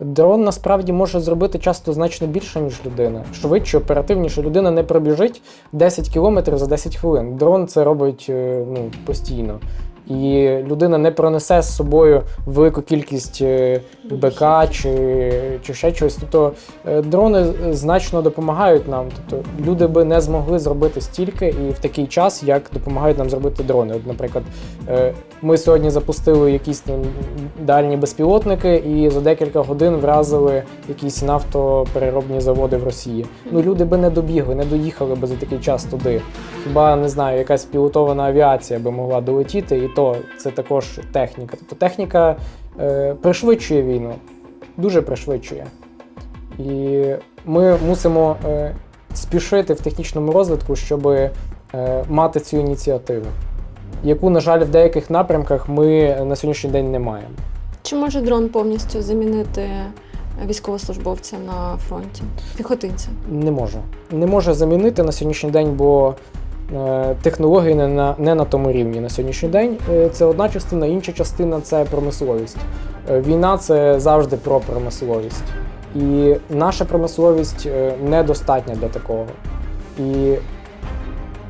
Дрон насправді може зробити часто значно більше, ніж людина. Швидше, оперативніше. Людина не пробіжить 10 кілометрів за 10 хвилин. Дрон це робить е, ну, постійно. І людина не пронесе з собою велику кількість е, БК чи, чи ще чогось. Тобто е, дрони значно допомагають нам. Тобто люди би не змогли зробити стільки і в такий час, як допомагають нам зробити дрони. От, наприклад, ми сьогодні запустили якісь там дальні безпілотники і за декілька годин вразили якісь нафтопереробні заводи в Росії. Ну люди би не добігли, не доїхали би за такий час туди. Хіба не знаю, якась пілотована авіація би могла долетіти, і то це також техніка. Тобто техніка е, пришвидшує війну, дуже пришвидшує. І ми мусимо е, спішити в технічному розвитку, щоб е, мати цю ініціативу, яку, на жаль, в деяких напрямках ми на сьогоднішній день не маємо. Чи може дрон повністю замінити військовослужбовця на фронті? Піхотинця? Не може. Не може замінити на сьогоднішній день, бо е, технології не на, не на тому рівні на сьогоднішній день. Е, це одна частина, інша частина це промисловість. Е, війна це завжди про промисловість. І наша промисловість недостатня для такого. І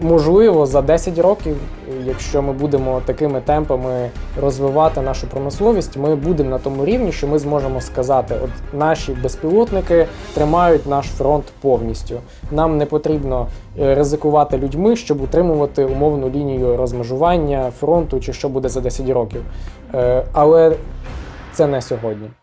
можливо, за 10 років, якщо ми будемо такими темпами розвивати нашу промисловість, ми будемо на тому рівні, що ми зможемо сказати, от наші безпілотники тримають наш фронт повністю. Нам не потрібно е, ризикувати людьми, щоб утримувати умовну лінію розмежування фронту, чи що буде за 10 років. Е, Але це не сьогодні.